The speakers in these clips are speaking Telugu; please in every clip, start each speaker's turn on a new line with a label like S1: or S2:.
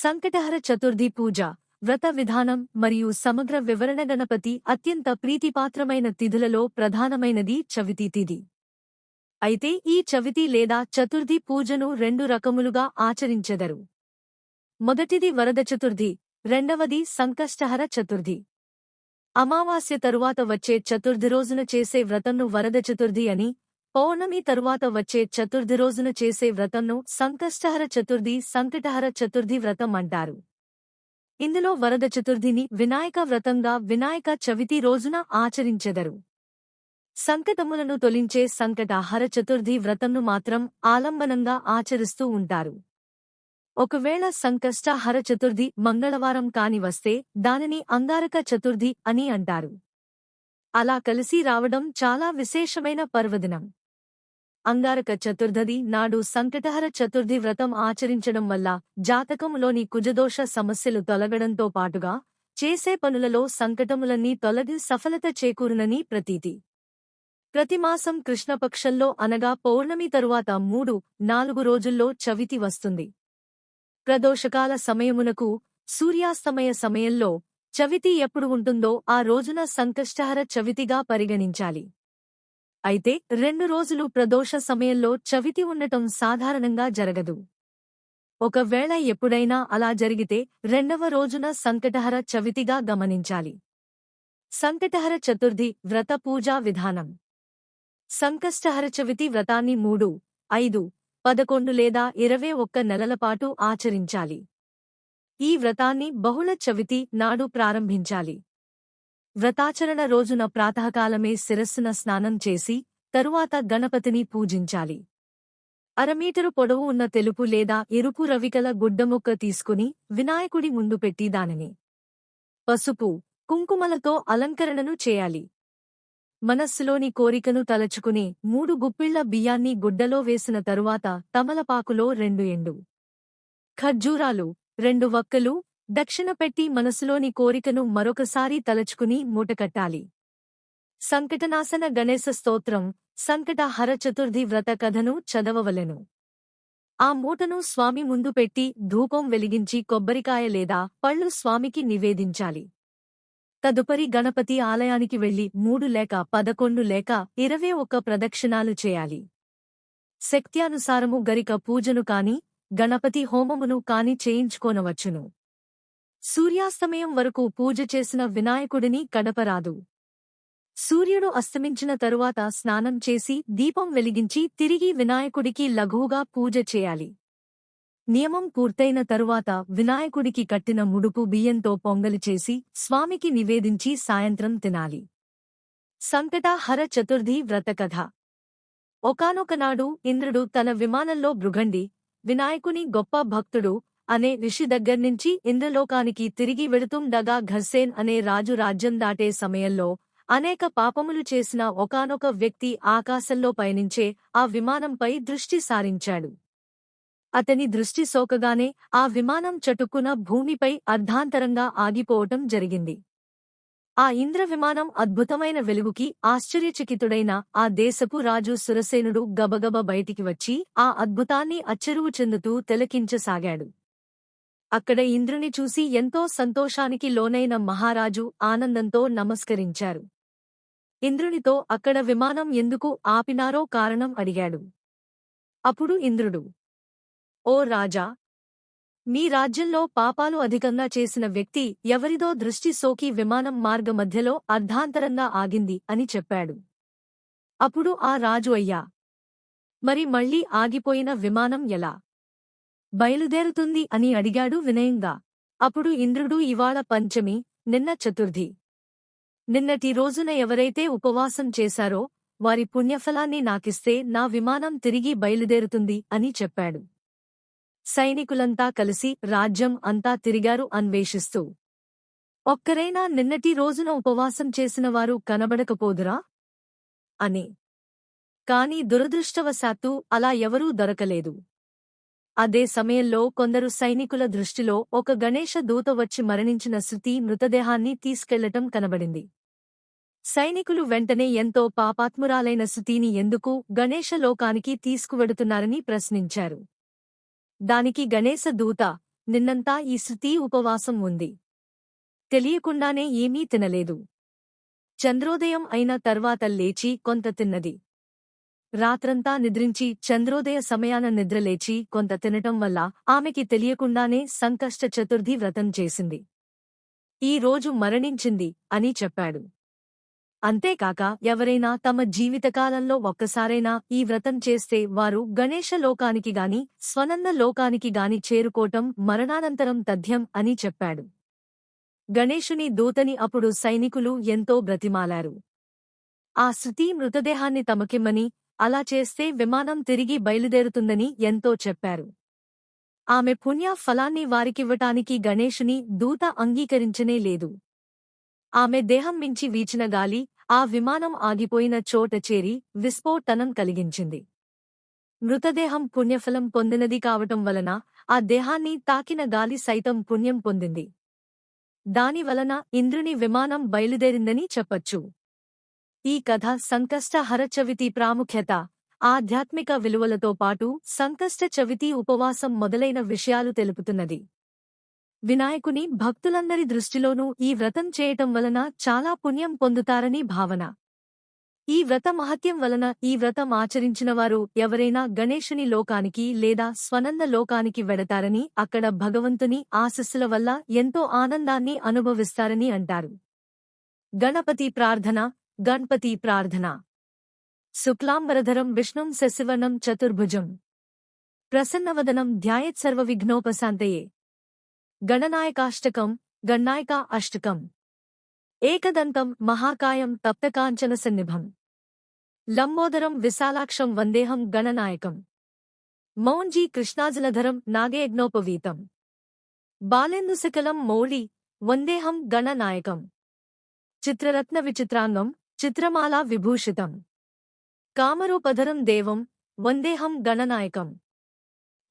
S1: సంకటహర చతుర్థి పూజ వ్రత విధానం మరియు సమగ్ర వివరణ గణపతి అత్యంత ప్రీతిపాత్రమైన తిథులలో ప్రధానమైనది చవితి తిథి. అయితే ఈ చవితి లేదా చతుర్థి పూజను రెండు రకములుగా ఆచరించెదరు. మొదటిది వరద చతుర్థి రెండవది సంకష్టహర చతుర్థి. అమావాస్య తరువాత వచ్చే చతుర్థి రోజున చేసే వ్రతంను వరద చతుర్థి అని పౌర్ణమి తరువాత వచ్చే చతుర్థి రోజున చేసే వ్రతంను సంకష్టహర చతుర్థి సంకటహర చతుర్థి వ్రతం అంటారు. ఇందులో వరద చతుర్థిని వినాయక వ్రతంగా వినాయక చవితి రోజున ఆచరించెదరు. సంకటములను తొలించే సంకటహర చతుర్థి వ్రతంను మాత్రం ఆలంబనంగా ఆచరిస్తూ ఉంటారు. ఒకవేళ సంకష్టహర చతుర్థి మంగళవారం కాని వస్తే దానిని అంగారక చతుర్థి అని అంటారు. అలా కలిసి రావడం చాలా విశేషమైన పర్వదినం. అంగారక చతుర్థది నాడు సంకటహర చతుర్థి వ్రతం ఆచరించడం వల్ల జాతకంలోని కుజదోష సమస్యలు తొలగడంతో పాటుగా చేసే పనులలో సంకటములన్నీ తొలగి సఫలత చేకూరునని ప్రతీతి. ప్రతిమాసం కృష్ణపక్షంలో అనగా పౌర్ణమి తరువాత మూడు నాలుగు రోజుల్లో చవితి వస్తుంది. ప్రదోషకాల సమయమునకు సూర్యాస్తమయ సమయంలో చవితి ఎప్పుడు ఉంటుందో ఆ రోజున సంకష్టహర చవితిగా పరిగణించాలి. అయితే రెండు రోజులు ప్రదోష సమయంలో చవితి ఉండటం సాధారణంగా జరగదు. ఒకవేళ ఎప్పుడైనా అలా జరిగితే రెండవ రోజున సంకటహర చవితిగా గమనించాలి. సంకటహర చతుర్థి వ్రత పూజా విధానం. సంకష్టహర చవితి వ్రతాన్ని మూడు ఐదు పదకొండు లేదా ఇరవై ఒక్క నెలలపాటు ఆచరించాలి. ఈ వ్రతాన్ని బహుళ చవితి నాడు ప్రారంభించాలి. వ్రతాచరణ రోజున ప్రాతకాలమే శిరస్సున స్నానం చేసి తరువాత గణపతిని పూజించాలి. అరమీటరు పొడవు ఉన్న తెలుపు లేదా ఎరుపు రవికల గుడ్డముక్క తీసుకుని వినాయకుడి ముందు పెట్టి దానిని. పసుపు కుంకుమలతో అలంకరణను చేయాలి. మనస్సులోని కోరికను తలచుకుని మూడు గుప్పిళ్ళ బియ్యాన్ని గుడ్డలో వేసిన తరువాత తమలపాకులో రెండు ఎండు. ఖర్జూరాలు రెండు వక్కలు దక్షిణ పెట్టి మనసులోని కోరికను మరొకసారి తలచుకుని మూటకట్టాలి. సంకటనాశన గణేశ స్తోత్రం సంకటహర చతుర్థి వ్రత కథను చదవవలెను. ఆ మూటను స్వామి ముందు పెట్టి ధూపం వెలిగించి కొబ్బరికాయ లేదా పళ్ళు స్వామికి నివేదించాలి. తదుపరి గణపతి ఆలయానికి వెళ్ళి మూడు లేక పదకొండు లేక ఇరవై ఒక్క ప్రదక్షిణాలు చేయాలి. శక్త్యానుసారము గరిక పూజను కాని గణపతి హోమమును కాని చేయించుకోనవచ్చును. సూర్యాస్తమయం వరకు పూజ చేసిన వినాయకుడిని కడపరాదు. సూర్యుడు అస్తమించిన తరువాత స్నానం చేసి దీపం వెలిగించి తిరిగి వినాయకుడికి లఘువుగా పూజ చేయాలి. నియమం పూర్తయిన తరువాత వినాయకుడికి కట్టిన ముడుపు బియ్యంతో పొంగలి చేసి స్వామికి నివేదించి సాయంత్రం తినాలి. సంకటహర చతుర్థి వ్రతకథ ఒకనొకనాడు ఇంద్రుడు తన విమానంలో భృగండి వినాయకుని గొప్ప భక్తుడు అనే ఋషి దగ్గర్నుంచి ఇంద్రలోకానికి తిరిగి వెడుతుండగా ఘర్సేన్ అనే రాజు రాజ్యం దాటే సమయంలో అనేక పాపములు చేసిన ఒకానొక వ్యక్తి ఆకాశంలో పయనించే ఆ విమానంపై దృష్టి సారించాడు. అతని దృష్టి సోకగానే ఆ విమానం చటుక్కున భూమిపై అర్ధాంతరంగా ఆగిపోవటం జరిగింది. ఆ ఇంద్ర విమానం అద్భుతమైన వెలుగుకి ఆశ్చర్యచకితుడైన ఆ దేశపు రాజు సురసేనుడు గబగబ బయటికి వచ్చి ఆ అద్భుతాన్ని అచ్చెరువు చెందుతూ తిలకించసాగాడు. అక్కడ ఇంద్రుని చూసి ఎంతో సంతోషానికి లోనైన మహారాజు ఆనందంతో నమస్కరించారు. ఇంద్రునితో అక్కడ విమానం ఎందుకు ఆపినారో కారణం అడిగాడు. అప్పుడు ఇంద్రుడు ఓ రాజా మీ రాజ్యంలో పాపాలు అధికంగా చేసిన వ్యక్తి ఎవరిదో దృష్టి సోకి విమానం మార్గ మధ్యలో అర్ధాంతరంగా ఆగింది అని చెప్పాడు. అప్పుడు ఆ రాజు అయ్యా మరి మళ్ళీ ఆగిపోయిన విమానం ఎలా? బయలుదేరుతుంది అని అడిగాడు వినయంగా. అప్పుడు ఇంద్రుడు ఇవాళ పంచమి నిన్న చతుర్థి. నిన్నటి రోజున ఎవరైతే ఉపవాసం చేశారో వారి పుణ్యఫలాన్ని నాకిస్తే నా విమానం తిరిగి బయలుదేరుతుంది అని చెప్పాడు. సైనికులంతా కలిసి రాజ్యం అంతా తిరిగారు అన్వేషిస్తూ. ఒక్కరైనా నిన్నటి రోజున ఉపవాసం చేసినవారు కనబడకపోదురా? అని. కాని దురదృష్టవశాత్తు అలా ఎవరూ దొరకలేదు. అదే సమయంలో కొందరు సైనికుల దృష్టిలో ఒక గణేశ దూత వచ్చి మరణించిన శృతి మృతదేహాన్ని తీసుకెళ్ళటం కనబడింది. సైనికులు వెంటనే ఎంతో పాపాత్మురాలైన శృతిని ఎందుకు గణేష లోకానికి తీసుకువెడుతున్నారని ప్రశ్నించారు. దానికి గణేశ దూత నిన్నంతా ఈ శృతి ఉపవాసం ఉంది. తెలియకుండానే ఏమీ తినలేదు. చంద్రోదయం అయిన తర్వాత లేచి కొంత తిన్నది. రాత్రంతా నిద్రించి చంద్రోదయ సమయాన నిద్రలేచి కొంత తినటం వల్ల ఆమెకి తెలియకుండానే సంకష్ట చతుర్థి వ్రతం చేసింది. ఈ రోజు మరణించింది అని చెప్పాడు. అంతేకాక ఎవరైనా తమ జీవితకాలంలో ఒక్కసారైనా ఈ వ్రతం చేస్తే వారు గణేశ లోకానికి గాని స్వనంద లోకానికి గాని చేరుకోవటం మరణానంతరం తథ్యం అని చెప్పాడు. గణేశుని దూతని అప్పుడు సైనికులు ఎంతో బ్రతిమాలారు. ఆ శృతి మృతదేహాన్ని తమకిమ్మని అలా చేస్తే విమానం తిరిగి బయలుదేరుతుందని ఎంతో చెప్పారు. ఆమె పుణ్య ఫలాన్ని వారికివ్వటానికి గణేషుని దూత అంగీకరించనే లేదు. ఆమె దేహం మించి వీచిన గాలి ఆ విమానం ఆగిపోయిన చోట చేరి విస్ఫోటనం కలిగించింది. మృతదేహం పుణ్యఫలం పొందినది కావటం వలన ఆ దేహాన్ని తాకిన గాలి సైతం పుణ్యం పొందింది. దాని వలన ఇంద్రుని విమానం బయలుదేరిందని చెప్పచ్చు. ఈ కథ సంకష్ట హరచవితి ప్రాముఖ్యత ఆధ్యాత్మిక విలువలతో పాటు సంకష్ట చవితి ఉపవాసం మొదలైన విషయాలు తెలుపుతున్నది. వినాయకుని భక్తులందరి దృష్టిలోనూ ఈ వ్రతం చేయటం వలన చాలా పుణ్యం పొందుతారని భావన. ఈ వ్రత మహత్యం వలన ఈ వ్రతం ఆచరించినవారు ఎవరైనా గణేశుని లోకానికి లేదా స్వనంద లోకానికి వెడతారని అక్కడ భగవంతుని ఆశస్సుల వల్ల ఎంతో ఆనందాన్ని అనుభవిస్తారని అంటారు. గణపతి ప్రార్థన గణపతి ప్రార్థన శుక్లాంబరధరం విష్ణుం శశివర్ణం చతుర్భుజం ప్రసన్నవదనం ధ్యాయత్సర్వవిఘ్నోపశాంతయే గణనాయకాష్టకం గణనాయక అష్టకం ఏకదంతం మహాకాయం తప్తకాంచన సన్నిభం లంబోదరం విశాలాక్షం వందేహం గణనాయకం మౌంజీ కృష్ణాజలధరం నాగయజ్ఞోపవీతం బాలేందుశకలం మౌళి వందేహం గణనాయకం చిత్రరత్న విచిత్రాంగం చిత్రమాల విభూషితం. కామరూపధరం దేవం వందేహం గణనాయకం.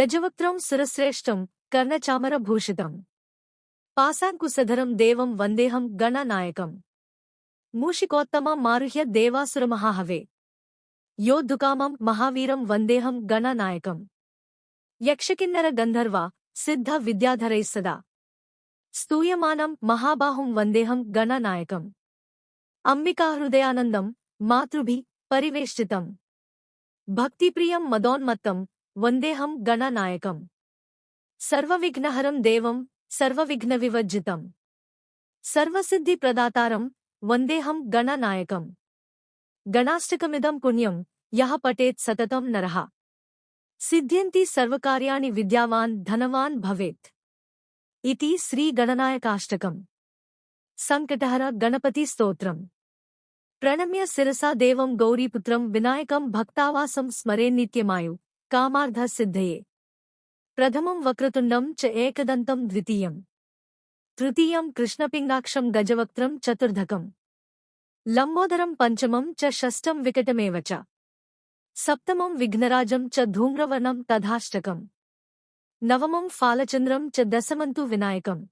S1: గజవక్త్రం సురశ్రేష్టం కర్ణచామరభూషితం. పాశాంకుశధరం దేవం వందేహం గణనాయకం. మూషికోత్తమ మారుహ్య దేవాసురమహాహవే. యోద్ధుకామం మహావీరం వందేహం గణనాయకం. యక్షకిన్నర గంధర్వ సిద్ధ విద్యాధరై సదా స్తూయమానం మహాబాహుం వందేహం గణనాయకం. అంబికాహృదయానందం మాతృభి పరివేష్టితం భక్తిప్రియం మదోన్మత్తం వందేహం గణనాయకం సర్వవిఘ్నహరం దేవం సర్వవిఘ్నవివర్జితం సర్వసిద్ధిప్రదాతారం వందేహం గణనాయకం గణాష్టకమిదం పుణ్యం యః పఠేత్ సతతం నరః సిద్ధ్యంతి సర్వకార్యాణి విద్యావాన్ ధనవాన్ భవేత్ ఇతి శ్రీగణనాయకాష్టకం సంకటహర గణపతి స్తోత్రం. ప్రణమ్య శిరసా దేవం గౌరీపుత్రం వినాయకం భక్తావాసం స్మరే నిత్యమాయు. కామార్థ సిద్ధయే. ప్రథమం వక్రతుండం చ ఏకదంతం ద్వితీయం. తృతీయం కృష్ణపింగాక్షం గజవక్త్రం చతుర్ధకం. లంబోదరం పంచమం చ షష్టం వికటమేవ చ. సప్తమం విఘ్నరాజం చ ధూమ్రవర్ణం తథాష్టకం. నవమం ఫాలచంద్రం చ దశమంతు వినాయకం.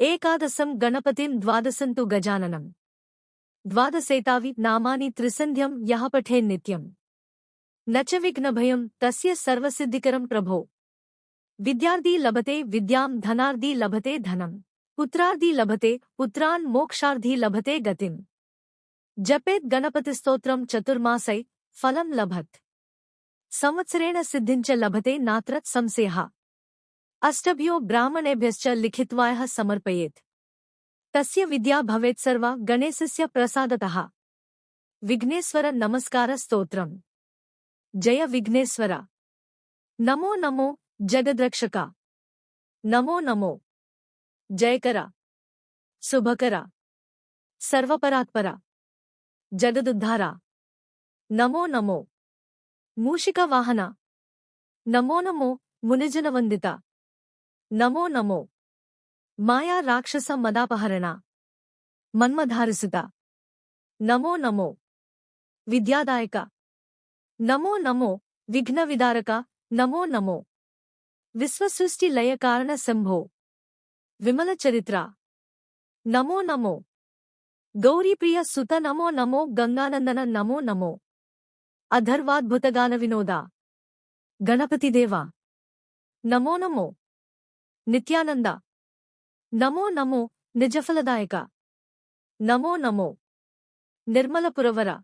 S1: ఏకాదశం గణపతిం ద్వాదశంతు గజాననం ద్వాదశేతావి నామాని త్రిసంధ్యం యః పఠేన్నిత్యం న చ విఘ్నభయం తస్య సర్వసిద్ధికరం ప్రభో విద్యార్థీ లభతే విద్యాం ధనార్థీ లభతే ధనం పుత్రార్థీ లభతే పుత్రాన్ మోక్షార్థీ లభతే గతిం జపేత్ గణపతిస్తోత్రం చతుర్మాసై ఫలం లభత్ సంవత్సరేణ సిద్ధించ లభతే నాత్ర अष्टभ्यो ब्राह्मणेभ्यश्च लिखित्वायः समर्पयेत्। तस्य विद्या भवेत् सर्वा गणेशस्य प्रसादतः। विघ्नेश्वर नमस्कारस्तोत्रम् जय विघ्नेश्वर। नमो नमो जगद्रक्षका। नमो नमो। जयकरा। शुभकरा। सर्वपरात्परा। जगदुद्धारा। नमो नमो। मूषिका वाहना नमो नमो मुनिजनवंदिता మునిజనవందిత నమో నమో మాయా రాక్షస మదాపహరణ మన్మధారిసుత నమో నమో విద్యాదాయక నమో నమో విఘ్న విదారక నమో నమో విశ్వసృష్టి లయ కారణ శంభో విమల చరిత్ర నమో నమో గౌరీప్రియ సుత నమో నమో గంగానందన నమో నమో అధర్వాద్భుతగాన వినోద గణపతిదేవా నమో నమో నిత్యానంద. నమో నమో నిజఫలదాయక. నమో నమో. నిర్మలపురవర.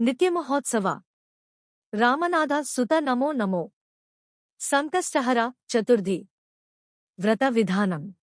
S1: నిత్యమహోత్సవ. రామనాథ సుత నమో నమో. సంకష్టహర చతుర్థి. వ్రత విధానం.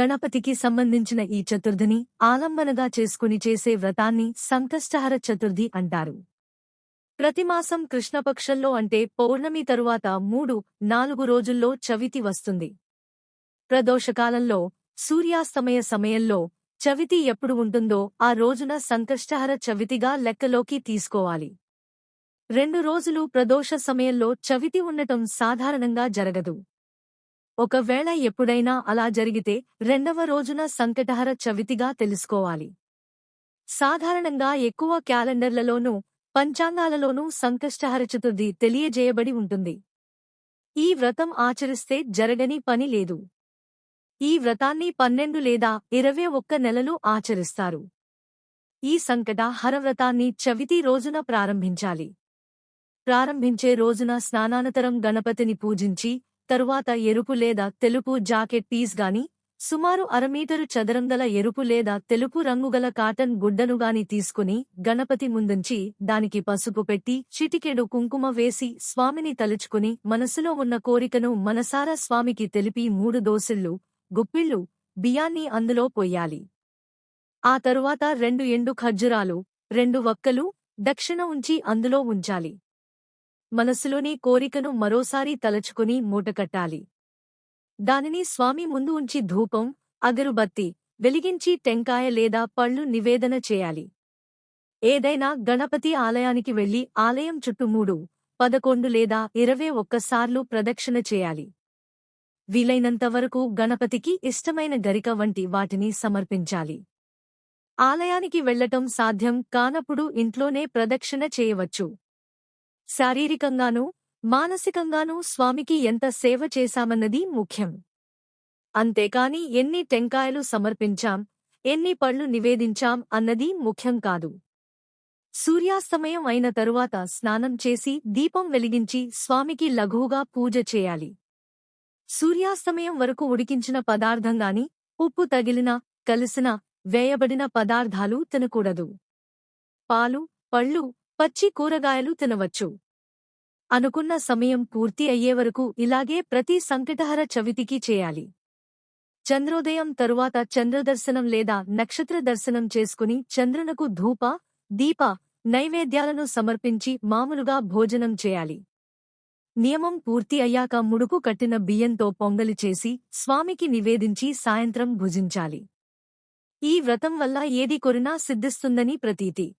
S1: గణపతికి సంబంధించిన ఈ చతుర్థిని ఆలంబనగా చేసుకుని చేసే వ్రతాన్ని సంకష్టహర చతుర్థి అంటారు. ప్రతిమాసం కృష్ణపక్షంలో అంటే పౌర్ణమి తరువాత మూడు నాలుగు రోజుల్లో చవితి వస్తుంది. ప్రదోషకాలంలో సూర్యాస్తమయ సమయంలో చవితి ఎప్పుడు ఉంటుందో ఆ రోజున సంకష్టహర చవితిగా లెక్కలోకి తీసుకోవాలి. రెండు రోజులు ప్రదోష సమయంలో చవితి ఉండటం సాధారణంగా జరగదు. ఒకవేళ ఎప్పుడైనా అలా జరిగితే రెండవ రోజున సంకటహర చవితిగా తెలుసుకోవాలి. సాధారణంగా ఎక్కువ క్యాలెండర్లలోనూ పంచాంగాలలోనూ సంకష్టహర చతుర్థి తెలియజేయబడి ఉంటుంది. ఈ వ్రతం ఆచరిస్తే జరగని పని లేదు. ఈ వ్రతాన్ని పన్నెండు లేదా ఇరవై ఒక్క నెలలు ఆచరిస్తారు. ఈ సంకట హరవ్రతాన్ని చవితి రోజున ప్రారంభించాలి. ప్రారంభించే రోజున స్నానానంతరం గణపతిని పూజించి తరువాత ఎరుపు లేదా తెలుపు జాకెట్ పీస్ గాని సుమారు అరమీటరు చదరంగల ఎరుపు లేదా తెలుపు రంగుగల కాటన్ గుడ్డనుగాని తీసుకుని గణపతి ముందుంచి దానికి పసుపు పెట్టి చిటికెడు కుంకుమ వేసి స్వామిని తలుచుకుని మనసులో ఉన్న కోరికను మనసారా స్వామికి తెలిపి మూడు దోసిళ్ళు గుప్పిళ్ళు బియ్యాన్ని అందులో పొయ్యాలి. ఆ తరువాత రెండు ఎండు ఖర్జురాలు రెండు వక్కలు దక్షిణ ఉంచి అందులో ఉంచాలి. మనసులోని కోరికను మరోసారి తలచుకుని మూటకట్టాలి దానిని స్వామి ముందు ఉంచి ధూపం అగరుబత్తి వెలిగించి టెంకాయ లేదా పళ్ళు నివేదన చేయాలి. ఏదైనా గణపతి ఆలయానికి వెళ్ళి ఆలయం చుట్టూ మూడు పదకొండు లేదా ఇరవై ఒక్కసార్లు ప్రదక్షిణ చేయాలి. వీలైనంతవరకు గణపతికి ఇష్టమైన గరిక వంటి వాటిని సమర్పించాలి. ఆలయానికి వెళ్ళటం సాధ్యం కానప్పుడు ఇంట్లోనే ప్రదక్షిణ చేయవచ్చు. శారీరకంగానూ మానసికంగానూ స్వామికి ఎంత సేవ చేశామన్నది ముఖ్యం. అంతేకాని ఎన్ని టెంకాయలు సమర్పించాం ఎన్ని పళ్ళు నివేదించాం అన్నది ముఖ్యం కాదు. సూర్యాస్తమయం అయిన తరువాత స్నానం చేసి దీపం వెలిగించి స్వామికి లఘువుగా పూజ చేయాలి. సూర్యాస్తమయం వరకు ఉడికించిన పదార్థంగాని ఉప్పు తగిలిన కలిసిన వేయబడిన పదార్థాలు తినకూడదు. పాలు పళ్ళు పచ్చి కూరగాయలు తినవచ్చు. అనుకున్న సమయం పూర్తి అయ్యేవరకు ఇలాగే ప్రతి సంకటహర చవితికి చేయాలి. చంద్రోదయం తరువాత చంద్రదర్శనం లేదా నక్షత్ర దర్శనం చేసుకుని చంద్రునకు ధూప దీప నైవేద్యాలను సమర్పించి మామూలుగా భోజనం చేయాలి. నియమం పూర్తి అయ్యాక ముడుకు కట్టిన బియ్యంతో పొంగలి చేసి స్వామికి నివేదించి సాయంత్రం భుజించాలి. ఈ వ్రతం వల్ల ఏది కొరినా సిద్ధిస్తుందని ప్రతీతి.